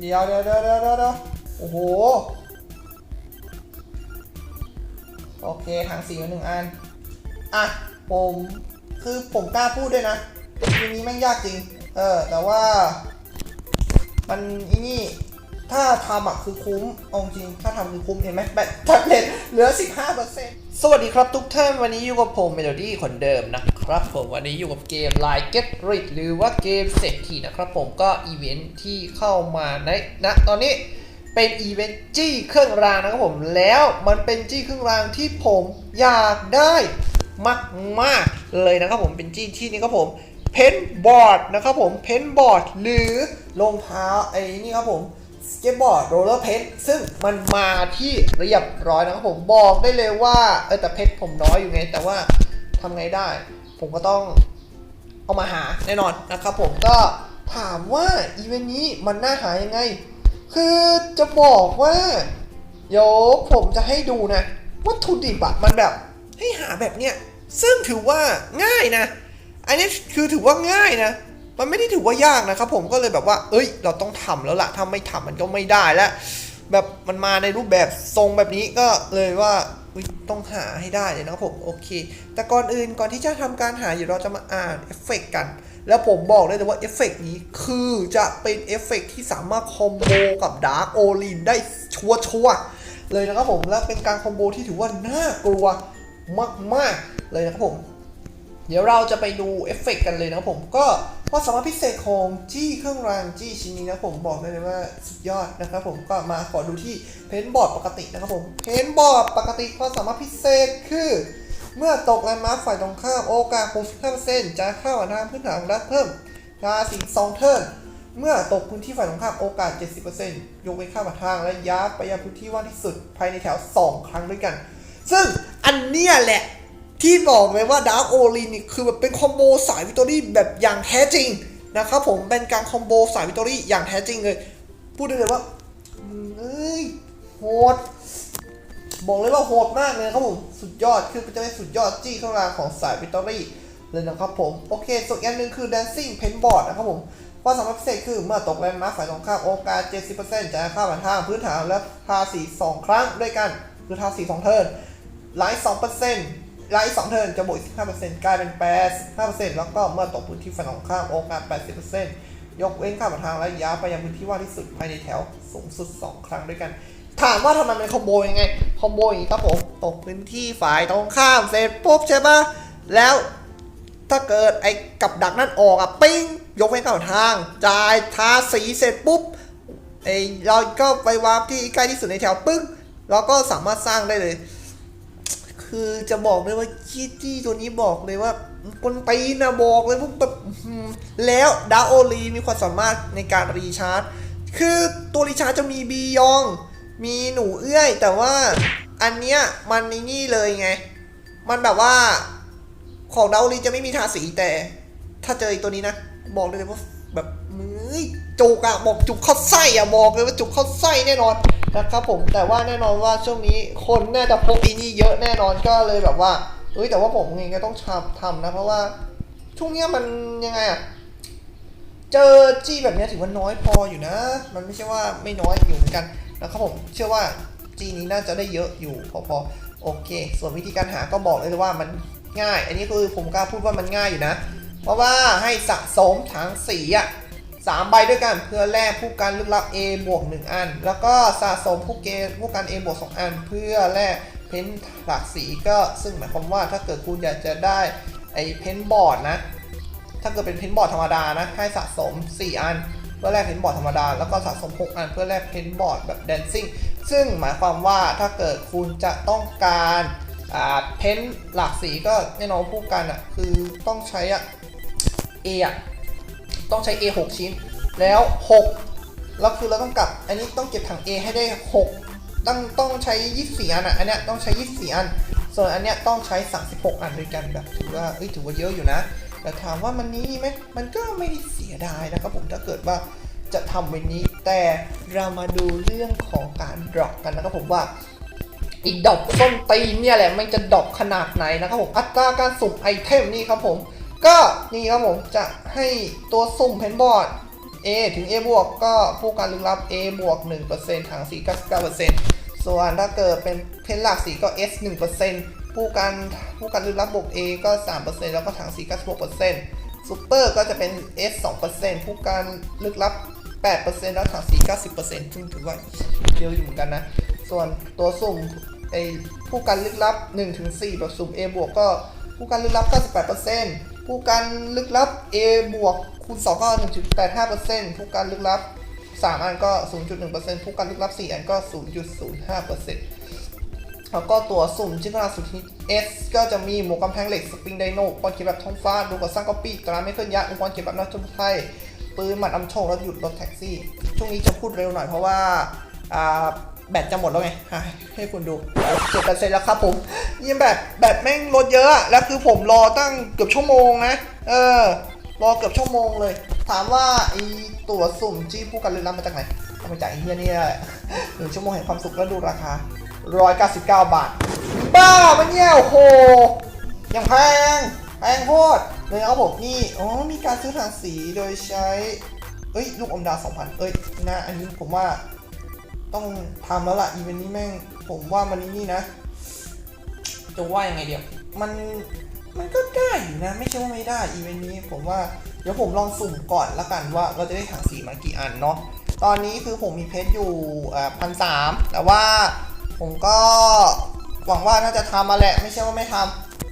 เดี๋ยวเดี๋ยวเดี๋ยวเดี๋ยวเดี๋ยวโอ้โห โอเคถังสีมาหนึ่งอัน อะ ผมคือผมกล้าพูดด้วยนะทีนี้แม่งยากจริง เออ แต่ว่า มันอีนี่ ถ้าทำอะคือคุ้มเอาจริง ถ้าทำคือคุ้มเห็นไหมแบตแท็บเล็ตเหลือ 15%สวัสดีครับทุกท่านวันนี้อยู่กับผมเมโลดี้คนเดิมนะครับผมวันนี้อยู่กับเกม Line Get Rich หรือว่าเกมเศรษฐีนะครับผมก็อีเวนท์ที่เข้ามาในณตอนนี้เป็นอีเวนต์จี้เครื่องรางนะครับผมแล้วมันเป็นจี้เครื่องรางที่ผมอยากได้มากมากๆเลยนะครับผมเป็นจี้ที่นี่ครับผมเพนบอร์ดนะครับผมเพนบอร์ดหรือรองเท้าไอ้นี่ครับผม สเก็ตบอร์ดโรลเลอร์เพชรซึ่งมันมาที่เรียบร้อยนะครับผมบอกได้เลยว่าเออแต่เพชรผมน้อยอยู่ไง แต่ว่าทำไงได้ ผมก็ต้องเอามาหาแน่นอนนะครับผมก็ถามว่าอีเวนต์นี้มันน่าหายังไง คือจะบอกว่าเดี๋ยวผมจะให้ดูนะ วัตถุดิบอะมันแบบให้หาแบบเนี้ยซึ่งถือว่าง่ายนะ อันนี้คือถือว่าง่ายนะ มันไม่ได้ถือว่ายากนะครับผมก็เลยแบบว่า เอ้ย เราต้องทำแล้วล่ะถ้าไม่ทำมันก็ไม่ได้แล้วแบบมันมาในรูปแบบทรงแบบนี้ก็เลยว่าต้องหาให้ได้เลยนะครับผมโอเค แต่ก่อนอื่นก่อนที่จะทำการหาอยู่เราจะมาอ่านเอฟเฟกต์กัน แล้วผมบอกได้เลยว่าเอฟเฟกต์นี้คือจะเป็นเอฟเฟกต์ที่สามารถคอมโบกับดาร์กโอลินได้ชัวร์ๆเลยนะครับผมและเป็นการคอมโบที่ถือว่าน่ากลัวมากๆเลยนะครับผม เดี๋ยวเราจะไปดูเอฟเฟกต์กันเลยนะผมก็ความสามารถพิเศษของจี้เครื่องรางจี้ชิ้นนี้นะผมบอกได้เลยว่าสุดยอดนะครับผมก็มาขอดูที่เพนบอร์ดปกตินะครับผมเพนบอร์ดปกติความสามารถพิเศษคือ เมื่อตกแลนด์มาร์คฝ่ายตรงข้ามโอกาส65%จะเข้าอันทาพื้นฐานของดักเพิ่มราศีสองเทิร์นเมื่อตกพื้นที่ฝ่ายตรงข้ามโอกาส 70%ยกเว้นข้ามทางและย้ายไปยังพื้นที่ว่างที่สุดภายในแถว 2 ครั้งด้วยกัน ซึ่งอันเนี้ยแหละ ที่บอกเลยว่าดาร์ o โอลินนี่คือแบบเป็นคอมโบสายวิตตอรี่แบบอย่างแท้จริงนะครับผมเป็นการคอมโบสายวิตตอรี่อย่างแท้จริงเลย พูดได้เลยว่าเอ้ยโหดบอกเลยว่าโหดมากเลยครับผมสุดยอดคือจะเป็นสุดยอดจี้ข้างล่างของสายวิตตอรี่เลยนะครับผม โอเค ส่วนอีกหนึ่งคือ dancing paintboard นะครับผมความสามารถพิเศษคือเมื่อตกแลนด์มาร์คฝ่ายตรงข้ามโอกาส 70%จะเข้าผ่านทางพื้นฐานและทาสี 2 ครั้งด้วยกัน คือทาสี 2 เทิร์นไลท์2% ไลท์2เทิร์นจะบวก15%กลายเป็น85%แล้วก็เมื่อตกพื้นที่ฝั่งตรงข้ามโอกาส80%ยกเว้นข้ามทางและย้ายไปยังพื้นที่ว่างที่สุดภายในแถวสูงสุด2ครั้งด้วยกัน ถามว่าทำไมมันคอมโบยังไงคอมโบอย่างนี้ครับผมตกพื้นที่ฝ่ายตรงข้ามเสร็จปุ๊บใช่ปะแล้วถ้าเกิดไอ้กับดักนั่นออกอะปิ้งยกเว้นข้ามทางจ่ายทาสีเสร็จปุ๊บไอ้เราก็ไปวาร์ปที่ใกล้ที่สุดในแถวปึ้งเราก็สามารถสร้างได้เลย คือจะบอกเลยว่าจีจี้ตัวนี้บอกเลยว่าคนตีนนะบอกเลยว่าแบบแล้วดาโอลีมีความสามารถในการรีชาร์จ คือตัวรีชาร์จจะมีบียอง มีหนูเอื้อย แต่ว่าอันเนี้ยมันในนี่เลยไง มันแบบว่าของดาโอลีจะไม่มีทาสีแต่ ถ้าเจออีกตัวนี้นะ บอกเลยว่าแบบมือจุกอะบอกจุกเข้าไส้อะบอกเลยว่าจุกเข้าไส้แน่นอน นะครับผมแต่ว่าแน่นอนว่าช่วงนี้คนน่าจะพกอีนี่เยอะแน่นอนก็เลยแบบว่าเอ้ยแต่ว่าผมเองก็ต้องทำทำนะเพราะว่าช่วงเนี้ยมันยังไงอะเจอจี้แบบเนี้ยถือว่าน้อยพออยู่นะ มันไม่ใช่ว่าไม่น้อยอยู่เหมือนกันนะครับผมเชื่อว่าจีนี้น่าจะได้เยอะอยู่พอพอโอเค ส่วนวิธีการหาก็บอกเลยว่ามันง่าย อันนี้คือผมกล้าพูดว่ามันง่ายอยู่นะ เพราะว่าให้สะสมถังสีอะ สามใบด้วยกันเพื่อแลกผู้การลึกลับ A บวก1อัน แล้วก็สะสมผู้เกณฑ์ผู้การ A บวก2อัน เพื่อแลกเพ้นท์หลากสีก็ซึ่งหมายความว่าถ้าเกิดคุณอยากจะได้ไอ้เพ้นท์บอร์ดนะ ถ้าเกิดเป็นเพ้นท์บอร์ดธรรมดานะให้สะสม 4 อัน เพื่อแลกเพ้นท์บอร์ดธรรมดา แล้วก็สะสม 6 อัน เพื่อแลกเพ้นท์บอร์ดแบบแดนซิ่งซึ่งหมายความว่าถ้าเกิดคุณจะต้องการอ่าเพ้นท์หลากสีก็แน่นอนผู้กันอะคือต้องใช้อะ A อะ ต้องใช้ A 6 ชิ้น แล้ว 6 แล้วคือเราต้องกลับ อันนี้ต้องเก็บถัง A ให้ได้ 6 ต้องต้องใช้ 24 อันอะ อันเนี้ยต้องใช้ 24 อัน ส่วนอันเนี้ยต้องใช้ 36 อันด้วยกันแบบถือว่าเอ้ยถือว่าเยอะอยู่นะ แต่ถามว่ามันนี้ไหมมันก็ไม่ได้เสียดายนะครับผมถ้าเกิดว่าจะทำแบบนี้ แต่เรามาดูเรื่องของการดรอปกันนะครับผมว่าอีกดอกส้นตีนเนี่ยแหละมันจะดอกขนาดไหนนะครับผมอัตราการสุ่มไอเทมนี่ครับผม ก็นี่ครับผมจะให้ตัวสุ่มเพนบอร์ด A ถึง A บวกก็ผู้การลึกลับ A บวก1%ถังสี99%ส่วนถ้าเกิดเป็นเพนหลักสีก็ S 1%ผู้การผู้การลึกลับบวก A ก็ 3%แล้วก็ถังสี96%ซูเปอร์ก็จะเป็น S 2%ผู้การลึกลับ 8%แล้วถังสี90%ซึ่งถือว่าเยอะอยู่เหมือนกันนะ ส่วนตัวสุ่มไอผู้การลึกลับ 1-4แบบสุ่ม A บวกก็ผู้การลึกลับ 98% ผู้การลึกลับ A บวกคูณ2ก็ 1.85%ผู้การลึกลับ 3 อันก็ 0.1%ผู้การลึกลับ 4 อันก็ 0.05%แล้วก็ตัวสุ่มชิ้นพลังสุดทธิ S ก็จะมีหมวกกำแพงเหล็กสปริงไดโนอุปกรณ์เขียนแบบท้องฟ้าดูกับสร้างก๊อปปี้ตราไม่เคลื่อนย้ายอุปกรณ์เขียนแบบนักจุไทยปืนหมัดอำโชคแล้วหยุดรถแท็กซี่ ช่วงนี้จะพูดเร็วหน่อยเพราะว่าอ่า แบตจะหมดแล้วไง ให้คุณดูเจ็ดเปอร์เซ็นต์แล้วครับผมยิ่งแบบแบตแม่งลดเยอะแล้วคือผมรอตั้งเกือบชั่วโมงนะ เออ รอเกือบชั่วโมงเลย ถามว่าไอตั๋วสุ่มจี้ผู้กันเรือนรับมาจากไหนเอามาจากไอเฮียนี่แหละหนึ่งชั่วโมงแห่งความสุขแล้วดูราคา199บาท บ้ามันเนี่ยโอ้โหย่างแพงแพงโคตรเลยเอาผมนี่ อ๋อ มีการซื้อถังสีโดยใช้ เอ้ย ลูกอมดาว2,000เอ้ยนะอันนี้ผมว่า ต้องทำแล้วล่ะอีเวนต์นี้แม่ง ผมว่ามันนี่นะ จะว่ายังไงเดียว มันมันก็ได้อยู่นะ ไม่ใช่ว่าไม่ได้อีเวนต์นี้ ผมว่าเดี๋ยวผมลองสุ่มก่อนละกันว่าเราจะได้ถังสีมากี่อันเนาะตอนนี้คือผมมีเพชรอยู่พันสามแต่ว่าผมก็หวังว่าน่าจะทำมาแหละ ไม่ใช่ว่าไม่ท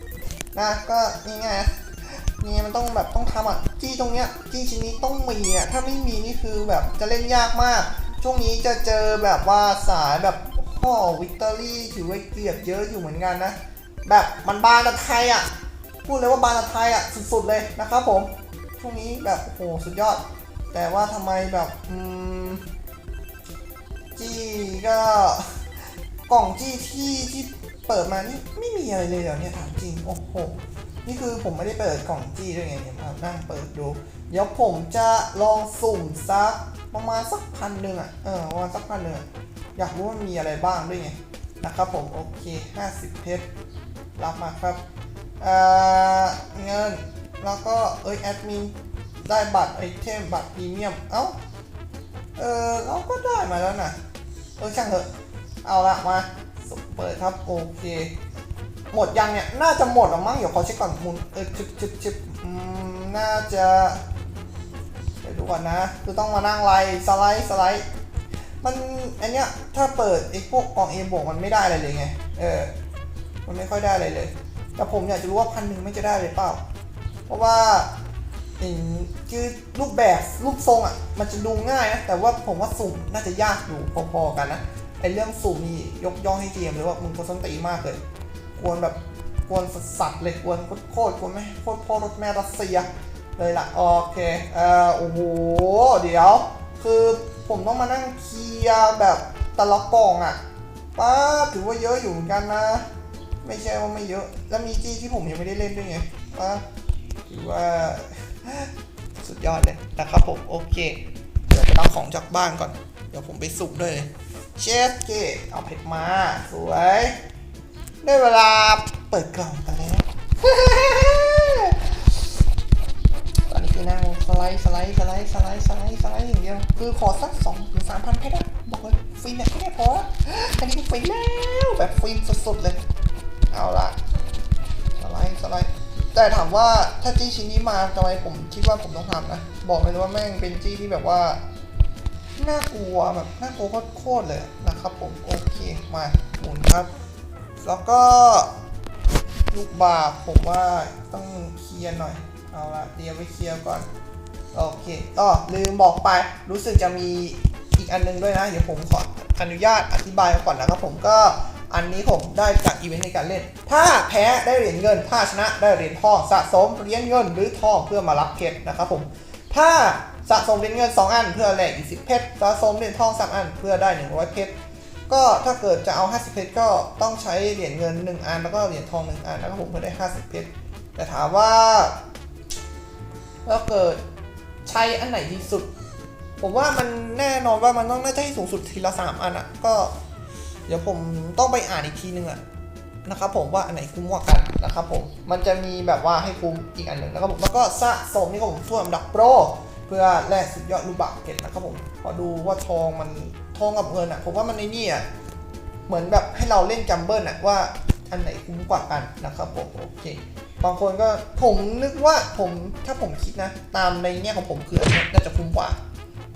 ำนะก็นี่ไงนี่มันต้องแบบต้องทำอะจี้ตรงเนี้ยจี้ชิ้นนี้ต้องมีอะถ้าไม่มีนี่คือแบบจะเล่นยากมาก ช่วงนี้จะเจอแบบว่าสายแบบห่อวิกตอรี่ถือว่าเกียดเยอะอยู่เหมือนกันนะ แบบมันบานตะไทยอะ พูดเลยว่าบานตะไทยอะสุดๆเลยนะครับผม ช่วงนี้แบบโอ้โหสุดยอด แต่ว่าทำไมแบบอืมจี้ก็กล่องจี้ที่ที่เปิดมานี่ไม่มีอะไรเลยเดี๋ยวนี้ถามจริงโอ้โหนี่คือผมไม่ได้เปิดกล่องจี้ด้วยไงเนี่ยมานั่งเปิดดู เดี๋ยวผมจะลองสุ่มซัก ประมาณสักพันหนึ่งอะเออประมาณสักพันหนึ่งอยากรู้ว่ามีอะไรบ้างด้วยไงนะครับผมโอเค 50 เพชรรับมาครับเออเงินแล้วก็เอ้ยแอดมินได้บัตรไอเทมบัตรพรีเมียม เอ้า เออเราก็ได้มาแล้วนะเออช่างเถอะเอาละมาสุ่มเปิดครับโอเค หมดยังเนี่ย น่าจะหมดหรอมั้งเดี๋ยวขอเช็คก่อนมุนเออชิบชิบชิบน่าจะ ก่อนนะคือต้องมานั่งไล่สไลด์สไลด์ มันอันเนี้ยถ้าเปิดไอ้พวกกล่องเอบวกมันไม่ได้อะไรเลยไง เออ มันไม่ค่อยได้อะไรเลย แต่ผมอยากจะรู้ว่าพันหนึ่งไม่จะได้เลยเปล่า เพราะว่าคือรูปแบบรูปทรงอะ มันจะดูง่ายนะ แต่ว่าผมว่าสุ่มน่าจะยากอยู่พอๆกันนะไอเรื่องสุ่มนี่ยกย่องให้เกมเลยว่ามึงควรส้นตีมากเลยควรแบบควรสัสๆเลยควรโคตรๆควรไหมโคตรพ่อรถแม่รัสเซีย เลยล่ะโอเคเอ่อโอ้โหเดี๋ยว คือผมต้องมานั่งเคลียร์แบบต่ละกล่องอะป้าถือว่าเยอะอยู่เหมือนกันนะ ไม่ใช่ว่าไม่เยอะ แล้วมีจี้ที่ผมยังไม่ได้เล่นด้วยไงป้าถือว่าสุดยอดเลยนะครับผมโอเค เดี๋ยวไปรับของจากบ้านก่อน เดี๋ยวผมไปสุ่มด้วยเลยเชฟเกตเอาเพชรมา สวย ได้เวลาเปิดกล่องกันแล้ว ตอนนี้คือนั่งสไลด์สไลด์สไลด์สไลด์สไลด์สไลด์อย่างเดียวคือขอสักสองถึงสามพันเพชรอะบอกเลยฟินเนี่ยแค่นี้พออันนี้ฟินแล้วแบบฟินสุดๆเลย เอาละสไลด์สไลด์แต่ถามว่าถ้าจี้ชิ้นนี้มาทำไมผมคิดว่าผมต้องทำนะ บอกเลยว่าแม่งเป็นจี้ที่แบบว่าน่ากลัวแบบน่ากลัวโคตรๆเลยนะครับผมโอเคมาหมุนครับ แล้วก็ลูกบาผมว่าต้องเคลียร์หน่อย เอาละเตรียมไว้เคลียร์ก่อน โอเคอ๋อลืมบอกไป รู้สึกจะมีอีกอันนึงด้วยนะ เดี๋ยวผมขออนุญาตอธิบายก่อนนะครับผมก็อันนี้ผมได้จากอีเวนต์ในการเล่น ถ้าแพ้ได้เหรียญเงิน ถ้าชนะได้เหรียญทองสะสมเหรียญเงินหรือทองเพื่อมารับเพชรนะครับผม ถ้าสะสมเหรียญเงิน 2 อัน เพื่อแลกอีก10เพชร สะสมเหรียญทอง 3 อัน เพื่อได้ 100 เพชร ก็ถ้าเกิดจะเอา 50 เพชรก็ต้องใช้เหรียญเงิน 1 อัน แล้วก็เหรียญทอง 1 อันนะครับผมเพื่อได้ 50 เพชร แต่ถามว่า ถ้าเกิดใช้อันไหนดีสุด ผมว่ามันแน่นอนว่ามันต้องน่าจะให้สูงสุดทีละ3อันอะก็ เดี๋ยวผมต้องไปอ่านอีกทีนึงอะนะครับผมว่าอันไหนคุ้มกว่ากันนะครับผมมันจะมีแบบว่าให้คุ้มอีกอันหนึ่งนะครับผมแล้วก็สะสมนี่ครับผมส่วนอันดับโปรเพื่อแลกสุดยอดรูบักเก็ตนะครับผมขอดูว่าทองมันทองกับเงินอะผมว่ามันในนี่อะเหมือนแบบให้เราเล่นจัมเบิลอะว่าอันไหนคุ้มกว่ากันนะครับผมโอเค บางคนก็ผมนึกว่าผมถ้าผมคิดนะ ตามในเนี่ยของผมคืออันนี้น่าจะคุ้มกว่า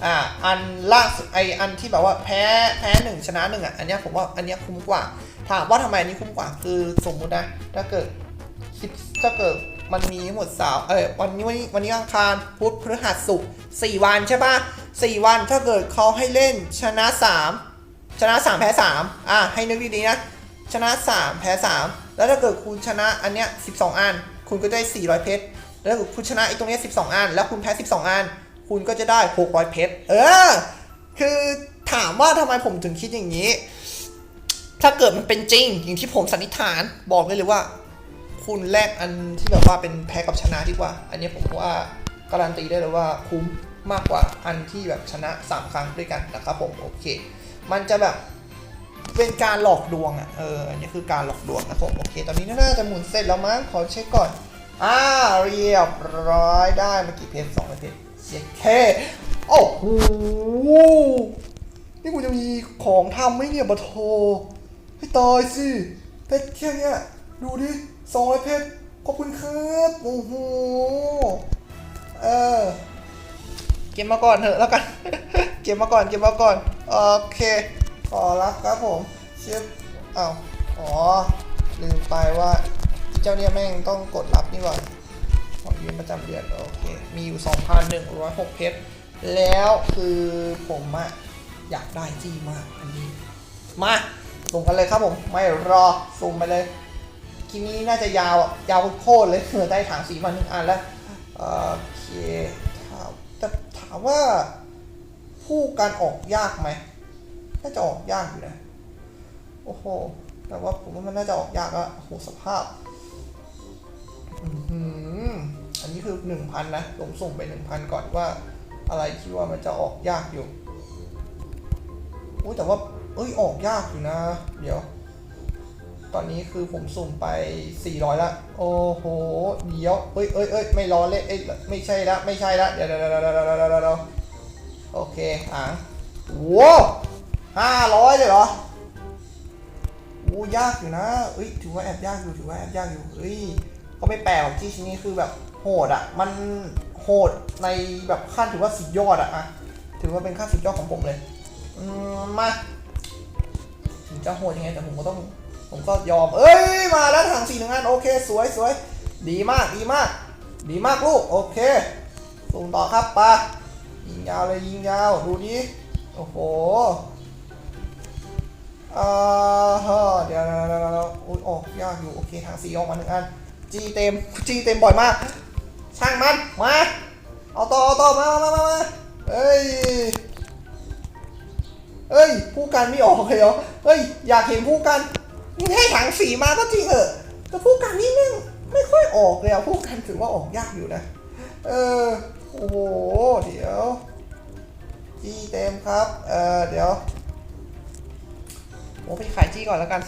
อ่าอันล่าสุดไออันที่แบบว่าแพ้แพ้หนึ่งชนะหนึ่งอะอันเนี้ยผมว่าอันเนี้ยคุ้มกว่า ถามว่าทำไมอันนี้คุ้มกว่าคือสมมุตินะถ้าเกิดคิดถ้าเกิดมันมีทั้งหมดสาวเออวันนี้วันนี้วันนี้อังคารพุธพฤหัสศุกร์สี่วันใช่ปะสี่วันถ้าเกิดเขาให้เล่นชนะสามชนะสามแพ้สามอะให้นึกดีๆนะชนะ3แพ้3 แล้วถ้าเกิดคุณชนะอันเนี้ย12 อัน คุณก็ได้ 400 เพชร แล้วคุณชนะไอ้ตรงเนี้ย12 อัน แล้วคุณแพ้ 12 อัน คุณก็จะได้ 600 เพชร เออ คือถามว่าทำไมผมถึงคิดอย่างนี้ ถ้าเกิดมันเป็นจริง อย่างที่ผมสันนิษฐาน บอกเลยเลยว่า คุณแลกอันที่แบบว่าเป็นแพ้กับชนะดีกว่า อันนี้ผมว่าการันตีได้เลยว่าคุ้มมากกว่าอันที่แบบชนะ 3 ครั้งด้วยกันนะครับผม โอเค มันจะแบบ เป็นการหลอกลวงอะ เอออันนี้คือการหลอกลวงนะผม โอเค ตอนนี้น่าจะหมุนเสร็จแล้วมั้ง ขอเช็คก่อน อ่า เรียบร้อยได้มากี่เพจสองเพจเสียแค่โอ้โห นี่กูจะมีของทำไหมเนี่ยบะโทให้ตายสิ เพชรแค่เนี้ย ดูดิสองร้อยเพชรขอบคุณครับ โอ้โห เออ เก็บมาก่อนเถอะแล้วกัน เก็บมาก่อน เก็บมาก่อน โอเค ขอรับครับผมเชฟอ้าวอ๋อลืมไปว่าเจ้าเนี่ยแม่งต้องกดรับนี่หว่าของยืนประจำเดือนโอเค มีอยู่ 2,106 เพชร แล้วคือผมอะอยากได้จี้มากอันนี้ มาส่งกันเลยครับผม ไม่รอส่งไปเลยคลิปนี้น่าจะยาวอะยาวโคตรเลยเออได้ถังสีมาหนึ่งอันแล้วโอเคถามแต่ถามว่า ผู้การออกยากไหม น่าจะออกยากอยู่นะ โอ้โห แต่ว่าผมว่ามันน่าจะออกยากอะโอ้โหสภาพอืมอันนี้คือหนึ่งพันนะผมส่งไปหนึ่งพันก่อนว่า อะไรคิดว่ามันจะออกยากอยู่โอ้ยแต่ว่า เอ้ยออกยากอยู่นะ เดี๋ยว ตอนนี้คือผมสุ่มไป 400 ละ โอ้โห เดี๋ยว เอ้ยเอ้ยเอ้ยไม่รอเลยเอ้ยไม่ใช่ละ ไม่ใช่ละ เดี๋ยวเดี๋ยวเดี๋ยวเดี๋ยวเดี๋ยวเดี๋ยวเดี๋ยวโอเคหางว้า ห้าร้อยเลยเหรอโอ้ยากอยู่นะเอ้ยถือว่าแอบยากอยู่ถือว่าแอบยากอยู่เฮ้ยก็ไม่แปลกหรอกที่ชิ้นนี้คือแบบโหดอะมันโหดในแบบขั้นถือว่าสุดยอดอะอะถือว่าเป็นขั้นสุดยอดของผมเลย อืมมาถึงจะโหดยังไงแต่ผมก็ต้อง ผมก็ยอม เอ้ยมาแล้วถังสี่หนึ่งอันโอเค สวยสวยดีมากดีมาก ดีมากลูกโอเคส่งต่อครับปะยิงยาวเลยยิงยาวดูดิโอ้โห เดี๋ยวเดี๋ยวเดี๋ยวเดี๋ยวโอ้ยออกยากอยู่โอเคทางสีออกมาหนึ่งอันจีเต็มจีเต็มบ่อยมาก ช่างมันมาเอาต่อเอาต่อมามามามาเฮ้ยเฮ้ย ผู้กันไม่ออกเลยเหรอเฮ้ย อยากเห็นผู้กันมึงให้ถังสีมาก็จริงเออแต่ผู้กันนี่แม่งไม่ค่อยออกเลยอะผู้กันถือว่าออกยากอยู่นะ เออโอ้โหเดี๋ยวจี้เต็มครับ เออเดี๋ยว ผมไปขายจี้ก่อนแล้วกัน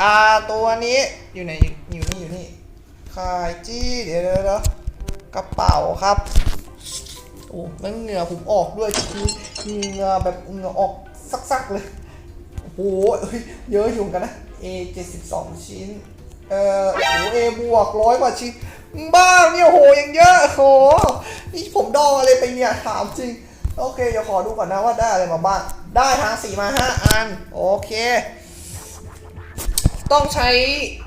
อ่าตัวนี้อยู่ไหนอยู่นี่อยู่นี่ ขายจี้เดี๋ยวเดี๋ยวเดี๋ยวกระเป๋าครับโอ้แล้วเหงื่อผมออกด้วยคือเหงื่อแบบเหงื่อออกซักๆเลยโอ้โหเยเยอะอยู่เหมือนกันนะ A 72 ชิ้น เอ่อโอ้โห A บวกร้อยกว่าชิ้น บ้าเนี่ยโหยังเยอะโหนี่ผมดองอะไรไปเนี่ยถามจริง โอเค เดี๋ยวขอดูก่อนนะว่าได้อะไรมาบ้าง ได้ทางสีมา5อัน โอเค ต้องใช้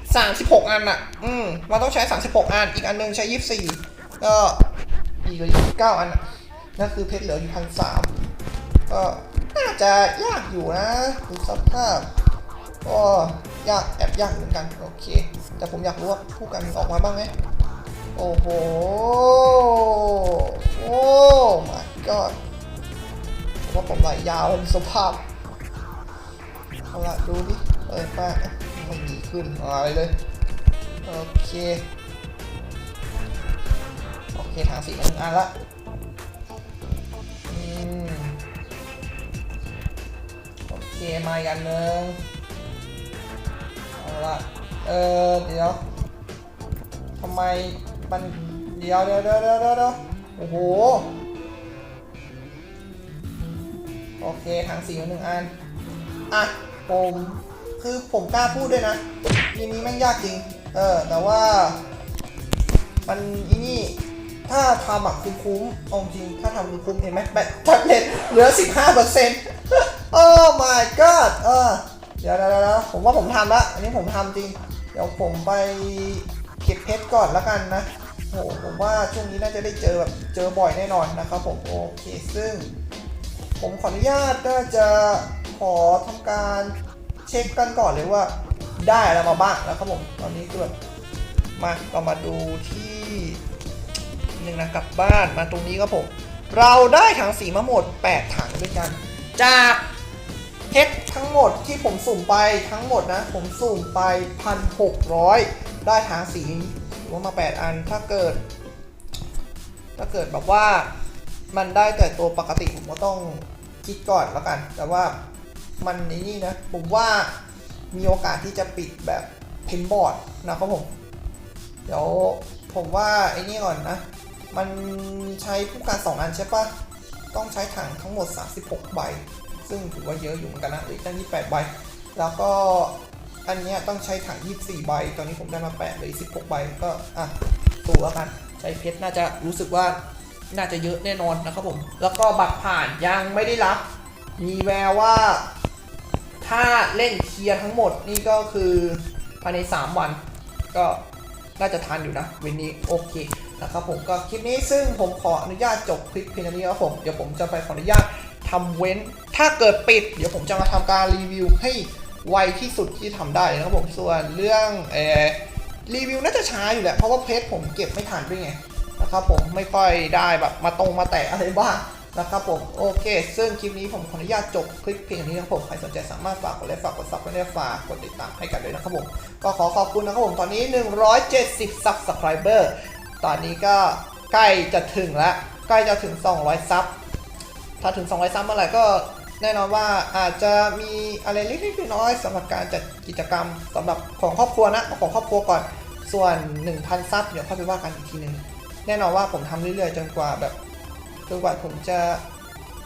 36อันอะ อืม มันต้องใช้36อัน อีกอันหนึงใช้24ก็อีกเหลือ29อันอะนั่นคือเพชรเหลืออยู่พันสามก็น่าจะยากอยู่นะดูสภาพก็ยากแอบยากเหมือนกัน โอเค แต่ผมอยากรู้ว่าผู้กันออกมาบ้างไหมโอ้โห โอ้ my god ผมว่าผมไหลยาวสภาพเอาละดูดิเปิดมาไม่ดีขึ้นอะไรเลย โอเค โอเค ทางสีมาหนึ่งอันละอโอเค มาอีกอันหนึ่งเอาละเออเดี๋ยวทำไมมันเดี๋ยวเดี๋ยวเดี๋ยวเดี๋ยวเดี๋ยวโอ้โห โอเคถังสีมาหนึ่งอัน อะผมคือผมกล้าพูดด้วยนะทีนี้แม่งยากจริง เออ แต่ว่า มันอีนี่ถ้าทำแบบคุ้มเอาจริง ถ้าทำคุ้มเห็นไหมแบตแท็บเล็ตเหลือ 15เปอร์เซ็นต์โอ้ my god เออ เดี๋ยวเดี๋ยวผมว่าผมทำละ อันนี้ผมทำจริง เดี๋ยวผมไปเก็บเพชรก่อนแล้วกันนะโอ้โหผมว่าช่วงนี้น่าจะได้เจอแบบเจอบ่อยแน่นอนนะครับผม โอเค ซึ่ง ผมขออนุญาตน่าจะขอทำการเช็คกันก่อนเลยว่าได้อะไรมาบ้างนะครับผมตอนนี้คือแบบมาเรามาดูที่หนึ่งนะกลับบ้านมาตรงนี้ครับผม เราได้ถังสีมาหมด 8 ถังด้วยกัน จากเพชรทั้งหมดที่ผมสุ่มไปทั้งหมดนะ ผมสุ่มไป 1,600 ได้ถังสีรวมมา 8 อันถ้าเกิด ถ้าเกิดแบบว่ามันได้แต่ตัวปกติผมก็ต้อง คิดก่อนแล้วกัน แต่ว่ามันในนี่นะ ผมว่ามีโอกาสที่จะปิดแบบเพนบอร์ดนะครับผม เดี๋ยวผมว่าไอ้นี่ก่อนนะ มันใช้ผู้การ 2 อันใช่ปะต้องใช้ถังทั้งหมด 36 ใบ ซึ่งถือว่าเยอะอยู่เหมือนกันนะอีกตั้ง28 ใบ แล้วก็อันนี้ต้องใช้ถัง 24 ใบ ตอนนี้ผมได้มา8เลย16 ใบ ก็อะตัวแล้วกัน ใช้เพชรน่าจะรู้สึกว่า น่าจะเยอะแน่นอนนะครับผม แล้วก็บัตรผ่านยังไม่ได้รับ มีแววว่า ถ้าเล่นเคลียร์ทั้งหมดนี่ก็คือภายใน 3 วัน ก็น่าจะทันอยู่นะเวันนี้โอเคนะครับผมก็คลิปนี้ซึ่งผมขออนุญาตจบคลิปเพียงเท่านี้ครับผมเดี๋ยวผมจะไปขออนุญาตทำเว้น ถ้าเกิดปิด เดี๋ยวผมจะมาทำการรีวิวให้ไวที่สุดที่ทำได้นะครับผมส่วนเรื่องเออรีวิวน่าจะช้าอยู่แหละเพราะว่าเพจผมเก็บไม่ทันด้วยไง นะครับผมไม่ค่อยได้แบบมาตรงมาแตะอะไรบ้างนะครับผมโอเค ซึ่งคลิปนี้ผมขออนุญาตจบคลิปเพียงเท่านี้นะครับผมใครสนใจสามารถฝากกดไลค์ฝากกดซับและฝากกดติดตามให้กันด้วยนะครับผม ก็ขอขอบคุณนะครับผมตอนนี้ 170 subscriber ตอนนี้ก็ใกล้จะถึงแล้วใกล้จะถึง 200 ซับถ้าถึง 200 ซับเมื่อไหร่ก็แน่นอนว่าอาจจะมีอะไรเล็กๆน้อยๆสำหรับการจัดกิจกรรมสำหรับของครอบครัวนะของครอบครัวก่อนส่วน 1,000 ซับเดี๋ยวค่อยไปว่ากันอีกทีนึง แน่นอนว่าผมทำเรื่อยๆ จนกว่าแบบจนกว่าผมจะ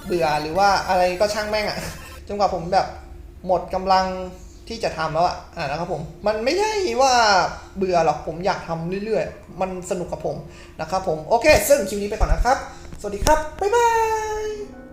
เบื่อหรือว่าอะไรก็ช่างแม่งอะจนกว่าผมแบบหมดกำลังที่จะทำแล้วอะอ่านะครับผมมันไม่ใช่ว่าเบื่อหรอกผมอยากทำเรื่อยๆ มันสนุกกับผมนะครับผมโอเค ซึ่งคลิปนี้ไปก่อนนะครับ สวัสดีครับบ๊ายบาย